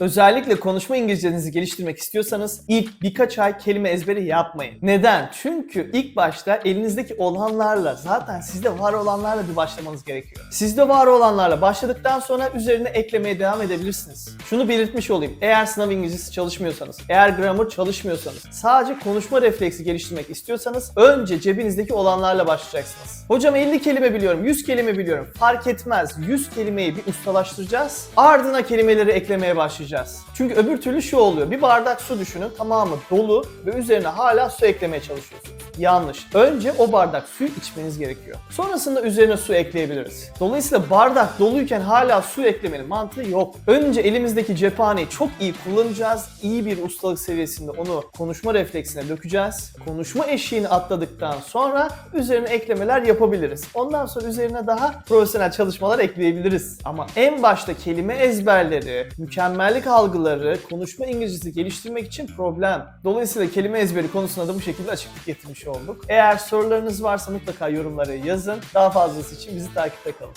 Özellikle konuşma İngilizcenizi geliştirmek istiyorsanız ilk birkaç ay kelime ezberi yapmayın. Neden? Çünkü ilk başta elinizdeki olanlarla zaten sizde var olanlarla bir başlamanız gerekiyor. Sizde var olanlarla başladıktan sonra üzerine eklemeye devam edebilirsiniz. Şunu belirtmiş olayım. Eğer sınav İngilizcesi çalışmıyorsanız, eğer grammar çalışmıyorsanız, sadece konuşma refleksi geliştirmek istiyorsanız önce cebinizdeki olanlarla başlayacaksınız. Hocam 50 kelime biliyorum, 100 kelime biliyorum. Fark etmez. 100 kelimeyi bir ustalaştıracağız. Ardına kelimeleri eklemeye başlayacağız. Çünkü öbür türlü şu oluyor. Bir bardak su düşünün. Tamamı dolu ve üzerine hala su eklemeye çalışıyorsunuz. Yanlış. Önce o bardak suyu içmeniz gerekiyor. Sonrasında üzerine su ekleyebiliriz. Dolayısıyla bardak doluyken hala su eklemenin mantığı yok. Önce elimizdeki cephaneyi çok iyi kullanacağız. İyi bir ustalık seviyesinde onu konuşma refleksine dökeceğiz. Konuşma eşiğini atladıktan sonra üzerine eklemeler yapabiliriz. Ondan sonra üzerine daha profesyonel çalışmalar ekleyebiliriz. Ama en başta kelime ezberleri, mükemmellik algıları, konuşma İngilizcesi geliştirmek için problem. Dolayısıyla kelime ezberi konusunda da bu şekilde açıklık getirmiş olduk. Eğer sorularınız varsa mutlaka yorumlara yazın. Daha fazlası için bizi takipte kalın.